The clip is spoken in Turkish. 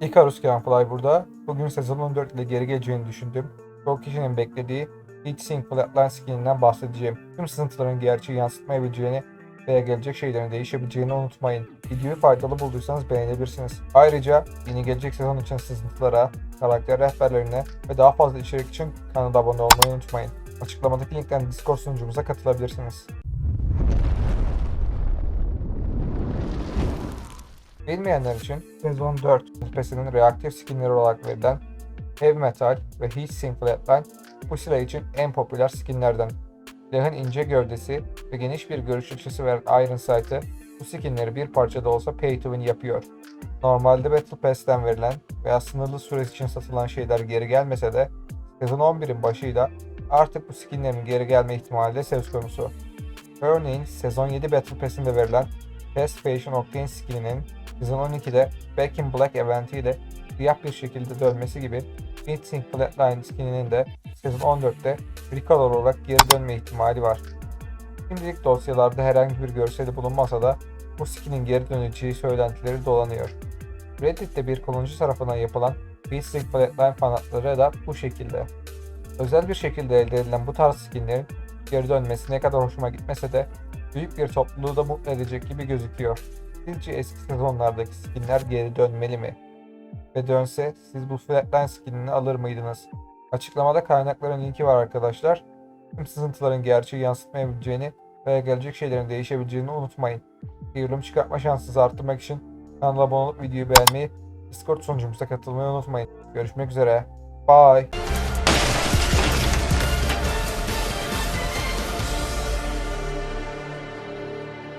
Icarus Canfly burada. Bugün sezon 14 ile geri geleceğini düşündüm. Çok kişinin beklediği Heat Sink Flatline skininden bahsedeceğim. Tüm sızıntıların gerçeği yansıtmayabileceğini veya gelecek şeylerin değişebileceğini unutmayın. Videoyu faydalı bulduysanız beğenebilirsiniz. Ayrıca yeni gelecek sezon için sızıntılara, karakter rehberlerine ve daha fazla içerik için kanala abone olmayı unutmayın. Açıklamadaki linkten Discord sunucumuza katılabilirsiniz. Bilmeyenler için sezon 4 Ulpes'inin reaktif skinleri olarak verilen Heavy Metal ve Heat Sink Flatline bu silah için en popüler skinlerden. Silahın ince gövdesi ve geniş bir görüş açısı veren Iron Sight'ı bu skinleri bir parça da olsa pay to win yapıyor. Normalde Battle Pass'ten verilen veya sınırlı süre için satılan şeyler geri gelmese de sezon 11'in başıyla artık bu skinlerin geri gelme ihtimali de söz konusu. Örneğin sezon 7 Battle Pass'inde verilen Fast Fashion Octane skininin sezon 12'de Back in Black eventiyle siyah bir şekilde dönmesi gibi Beatsync Flatline skininin de sezon 14'te Recolor olarak geri dönme ihtimali var. Şimdilik dosyalarda herhangi bir görseli bulunmasa da bu skinin geri döneceği söylentileri dolanıyor. Reddit'te bir kullanıcı tarafından yapılan Beatsync Flatline fanatları da bu şekilde. Özel bir şekilde elde edilen bu tarz skinlerin geri dönmesi ne kadar hoşuma gitmese de büyük bir topluluğu da mutlu edecek gibi gözüküyor. Sizce eski sezonlardaki skinler geri dönmeli mi? Ve dönse siz bu Flatline skinini alır mıydınız? Açıklamada kaynakların linki var arkadaşlar. Tüm sızıntıların gerçeği yansıtmayabileceğini veya gelecek şeylerin değişebileceğini unutmayın. Yorum çıkartma şansınızı arttırmak için kanala abone olup videoyu beğenmeyi, Discord sunucumuza katılmayı unutmayın. Görüşmek üzere. Bye.